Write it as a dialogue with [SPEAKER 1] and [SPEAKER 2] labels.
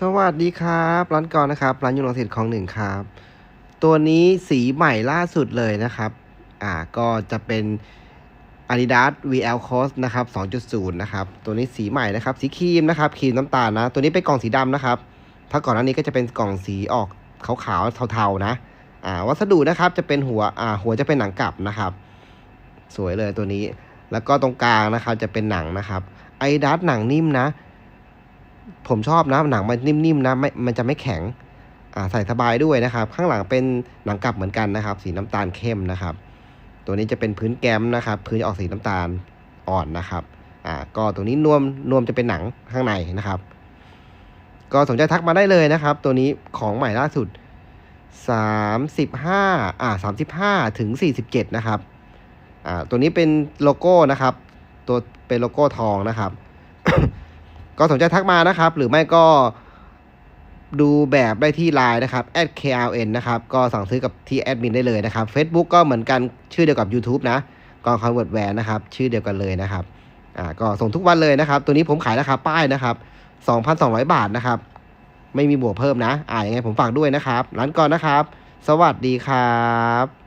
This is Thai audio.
[SPEAKER 1] สวัสดีครับร้านก่อนนะครับร้านยูโรสิตของหนึ่งครับ ตัวนี้สีใหม่ล่าสุดเลยนะครับ อ่าก็จะเป็น Adidas VL Cross นะครับ 2.0 นะครับ ตัวนี้สีใหม่นะครับ สีครีมนะครับครีมน้ำตาลนะ ตัวนี้เป็นกล่องสีดำนะครับ ถ้าก่อนหน้านี้ก็จะเป็นกล่องสีออกขาวๆเทาๆนะ อ่าวัสดุนะครับจะเป็นหัวอ่าหัวจะเป็นหนังกลับนะครับ สวยเลยตัวนี้ แล้วก็ตรงกลางนะครับจะเป็นหนังนะครับ Adidas หนังนิ่มนะ ผมชอบนะหนังมันนิ่มๆนะไม่มันจะไม่แข็งอ่าใส่สบายด้วยนะครับ ข้างหลังเป็นหนังกลับเหมือนกันนะครับ สีน้ำตาลเข้มนะครับ ตัวนี้จะเป็นพื้นแกมนะครับ พื้นจะออกสีน้ำตาลอ่อนนะครับอ่าก็ตัวนี้นวมนวมจะเป็นหนังข้างในนะครับ ก็สนใจทักมาได้เลยนะครับ ตัวนี้ของใหม่ล่าสุด35อ่า35ถึง47นะครับอ่าตัวนี้เป็นโลโก้นะครับ ตัวเป็นโลโก้ทองนะครับ ก็สนใจทักมานะครับ หรือไม่ก็ดูแบบได้ที่ไลน์นะครับ @kln นะครับ ก็สั่งซื้อกับที่แอดมินได้เลยนะครับ Facebook ก็เหมือนกันชื่อเดียวกับ YouTube นะกองคอนเวิร์ตแวร์นะครับ ชื่อเดียวกันเลยนะครับอ่าก็ส่งทุกวันเลยนะครับ ตัวนี้ผมขายราคาป้ายนะครับ 2,200 บาทนะครับ ไม่มีบวกเพิ่มนะ อ่ายังไงผมฝากด้วยนะครับร้านก่อนนะครับ สวัสดีครับ